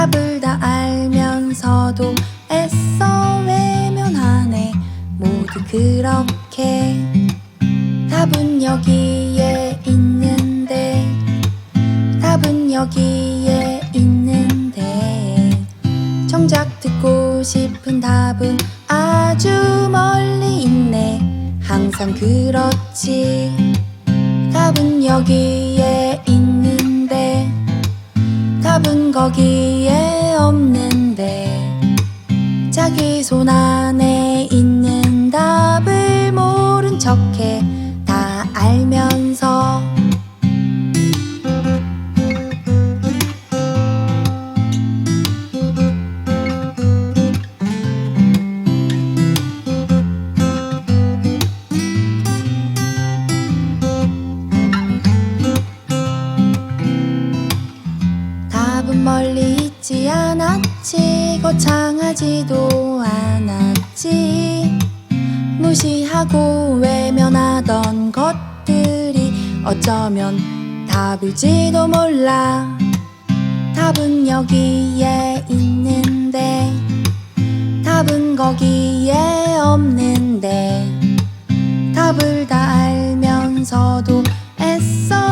답을 다 알면서도 애써 외면하네 모두 그렇게. 답은 여기에 있는데. 답은 여기에 있는데. 정작 듣고 싶은 답은 아주 멀리 있네. 항상 그렇지. 답은 여기에 있는데. 답은 거기 자기 손 안에 있는 답을 모른 척해 다 알면서. 답은 멀리 있지 않았지. 거창하지도 않았지. 무시하고 외면하던 것들이 어쩌면 답일지도 몰라. 답은 여기에 있는데 답은 거기에 없는데. 답을 다 알면서도 애써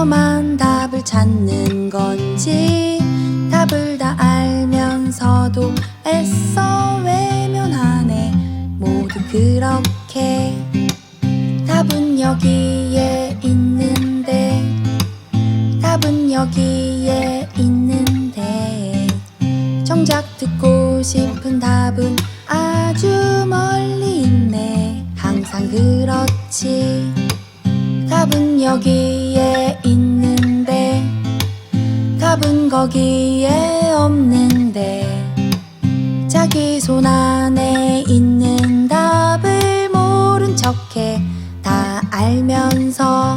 멀리서만 답을 찾는 건지 답을 다 알면서도 애써 외면하네. 모두 그렇게 답은 여기에 있는데 답은 여기에 있는데. 정작 듣고 싶은 답은 아주 멀리 있네. 항상 그렇지. 답은 여기 답은 거기에 없는데 자기 손 안에 있는 답을 모른 척해 다 알면서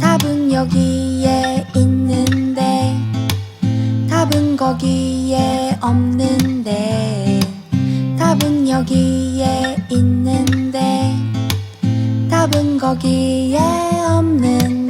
답은 여기에 있는데 답은 거기에 없는데 답은 여기에 있는데 답은 거기에 없는